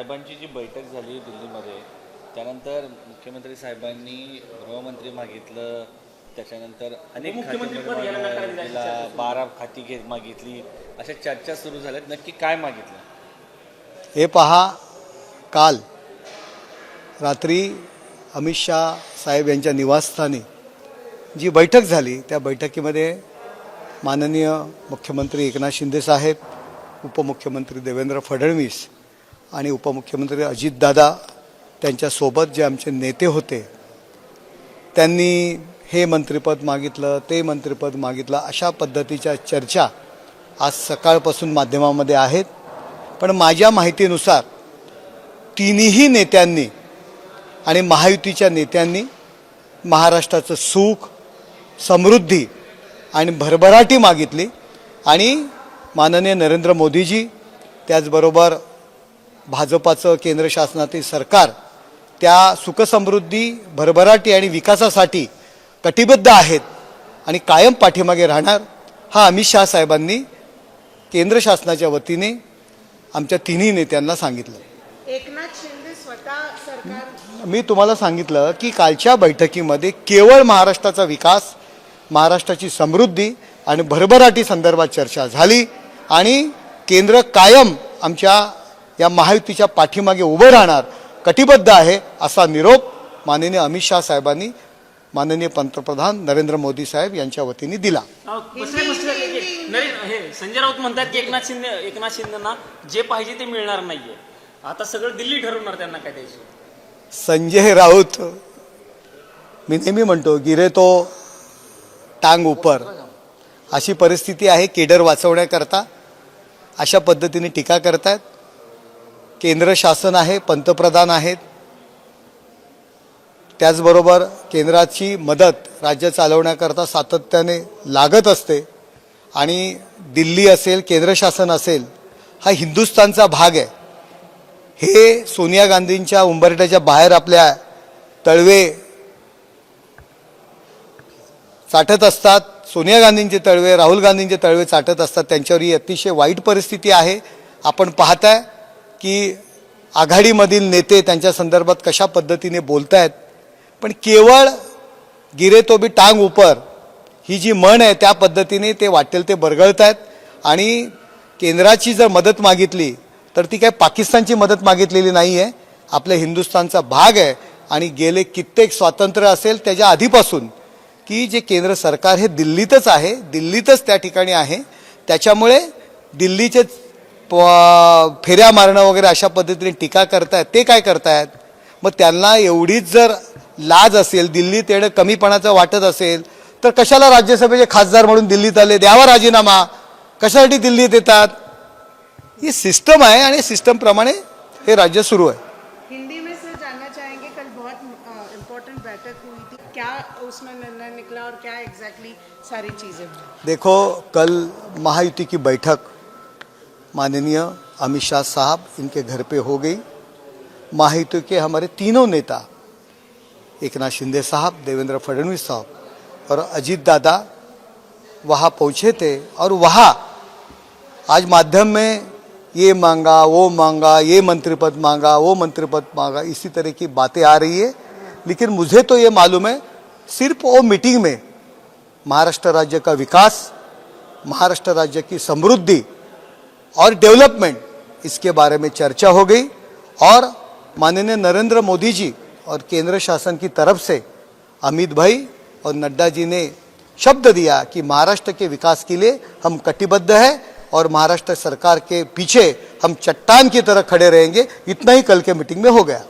साहेबांची जी बैठक झाली दिल्लीमध्ये त्यानंतर मुख्यमंत्री साहेबांनी गृहमंत्री मागितलं त्याच्यानंतर अनेक खाती बारा खाती घेत मागितली अशा चर्चा सुरू झाल्यात. नक्की काय मागितलं? हे पहा काल रात्री अमित शहा साहेब यांच्या निवासस्थानी जी बैठक झाली त्या बैठकीमध्ये माननीय मुख्यमंत्री एकनाथ शिंदे साहेब उपमुख्यमंत्री देवेंद्र फडणवीस आणि उपमुख्यमंत्री अजितदादा त्यांच्यासोबत जे आमचे नेते होते त्यांनी हे मंत्रिपद मागितलं ते मंत्रिपद मागितलं अशा पद्धतीच्या चर्चा आज सकाळपासून माध्यमामध्ये आहेत. पण माझ्या माहितीनुसार तिन्ही नेत्यांनी आणि महायुतीच्या नेत्यांनी महाराष्ट्राचं सुख समृद्धी आणि भरभराटी मागितली. आणि माननीय नरेंद्र मोदीजी त्याचबरोबर भाजपाचं केंद्र शासनातील सरकार त्या सुखसमृद्धी भरभराटी आणि विकासासाठी कटिबद्ध आहेत आणि कायम पाठीमागे राहणार हा अमित शहा साहेबांनी केंद्र शासनाच्या वतीने आमच्या तिन्ही नेत्यांना सांगितलं. एकनाथ शिंदे स्वतः सरकार मी तुम्हाला सांगितलं की कालच्या बैठकीमध्ये केवळ महाराष्ट्राचा विकास महाराष्ट्राची समृद्धी आणि भरभराटी संदर्भात चर्चा झाली आणि केंद्र कायम आमच्या या महायुतीच्या पाठीमागे उभं राहणार कटिबद्ध आहे असा निरोप माननीय अमित शहा साहेबांनी माननीय पंतप्रधान नरेंद्र मोदी साहेब यांच्या वतीने दिला. हे संजय राऊत म्हणतात की एकनाथ शिंदे एकनाथ शिंदेना जे पाहिजे ते मिळणार नाहीये. आता सगळं दिल्ली ठरवणार त्यांना काय द्यायचं? संजय राऊत मी नेहमी म्हणतो गिरे तो टांग उपर. अशी परिस्थिती आहे केडर वाचवण्याकरता अशा पद्धतीने टीका करतायत. केंद्र शासन आहे पंतप्रधान आहेत. त्याचबरोबर केंद्राची मदत राज्य चालवण्याकरता सातत्याने लागत असते. आणि दिल्ली असेल केंद्र शासन असेल हा हिंदुस्थानचा भाग आहे. हे सोनिया गांधींच्या उंबरट्याच्या बाहेर आपल्या तळवे चाटत असतात. सोनिया गांधींचे तळवे राहुल गांधींचे तळवे चाटत असतात. त्यांच्यावर ही अतिशय वाईट परिस्थिती आहे. आपण पाहताय की आघाडीमधील नेते त्यांच्या संदर्भात कशा पद्धतीने बोलत आहेत पण केवळ गिरे तो बी टांग उपर ही जी म्हण आहे त्या पद्धतीने ते वाटेल ते बरगळत आहेत आणि केंद्राची जर मदत मागितली तर ती काय पाकिस्तानची मदत मागितलेली नाही आहे आपल्या हिंदुस्थानचा भाग आहे आणि गेले कित्येक स्वातंत्र्य असेल त्याच्या आधीपासून की जे केंद्र सरकार हे दिल्लीतच आहे दिल्लीतच त्या ठिकाणी आहे. त्याच्यामुळे दिल्लीचे फेऱ्या मारणं वगैरे अशा पद्धतीने टीका करतायत. ते काय करतायत? मग त्यांना एवढीच जर लाज असेल दिल्लीत येणं कमीपणाचं वाटत असेल तर कशाला राज्यसभेचे खासदार म्हणून दिल्लीत आले? द्यावा राजीनामा. कशासाठी दिल्लीत येतात? ही सिस्टम आहे आणि सिस्टमप्रमाणे हे राज्य सुरू आहे. हिंदी में सर जानना चाहेंगे कल बहुत इम्पोर्टेंट बैठक हुई थी। क्या उसमें निर्णय निकला और क्या एग्जैक्टली सारी चीज़ें देखो कल महायुति की बैठक माननीय अमित शाह साहब इनके घर पे हो गई। महायुति के हमारे तीनों नेता एक नाथ शिंदे साहब, देवेंद्र फडणवीस साहब और अजीत दादा वहाँ पहुँचे थे और वहाँ आज माध्यम में ये मांगा, वो मांगा, ये मंत्री पद मांगा, वो मंत्री पद मांगा, इसी तरह की बातें आ रही है। लेकिन मुझे तो ये मालूम है, सिर्फ़ वो मीटिंग में महाराष्ट्र राज्य का विकास, महाराष्ट्र राज्य की समृद्धि और डेवलपमेंट, इसके बारे में चर्चा हो गई। और माननीय नरेंद्र मोदी जी और केंद्र शासन की तरफ़ से अमित भाई और नड्डा जी ने शब्द दिया कि महाराष्ट्र के विकास के लिए हम कटिबद्ध हैं और महाराष्ट्र सरकार के पीछे हम चट्टान की तरह खड़े रहेंगे। इतना ही कल के मीटिंग में हो गया।